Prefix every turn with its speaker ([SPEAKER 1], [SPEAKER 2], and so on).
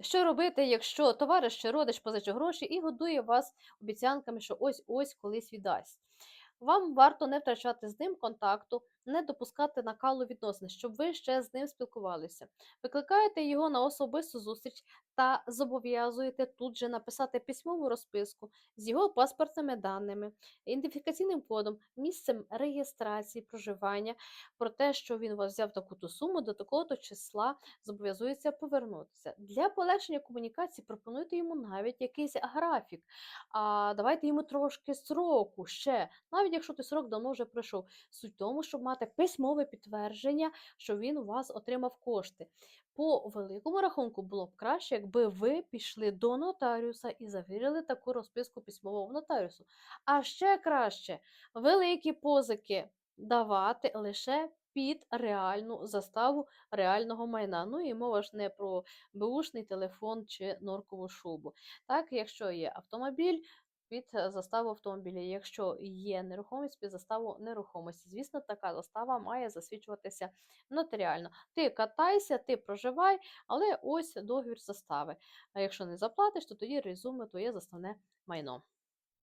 [SPEAKER 1] Що робити, якщо товариш чи родич позичив гроші і годує вас обіцянками, що ось-ось колись віддасть? Вам варто не втрачати з ним контакту, не допускати накалу відносин, щоб ви ще з ним спілкувалися. Викликаєте його на особисту зустріч та зобов'язуєте тут же написати письмову розписку з його паспортними даними, ідентифікаційним кодом, місцем реєстрації проживання, про те, що він у вас взяв таку-то суму до такого-то числа зобов'язується повернутися. Для полегшення комунікації пропонуйте йому навіть якийсь графік. А давайте йому трошки сроку ще, навіть якщо той срок давно вже пройшов. Суть тому, щоб мати письмове підтвердження, що він у вас отримав кошти. По великому рахунку було б краще, якби ви пішли до нотаріуса і завірили таку розписку письмово в нотаріусу. А ще краще великі позики давати лише під реальну заставу реального майна. Ну і мова ж не про беушний телефон чи норкову шубу. Так, якщо є автомобіль, під е, заставу автомобіля. Якщо є нерухомість, під заставу нерухомості. Звісно, така застава має засвідчуватися нотаріально. Ти катайся, ти проживай, але ось договір застави. А якщо не заплатиш, то тоді резюме твоє заставне майно.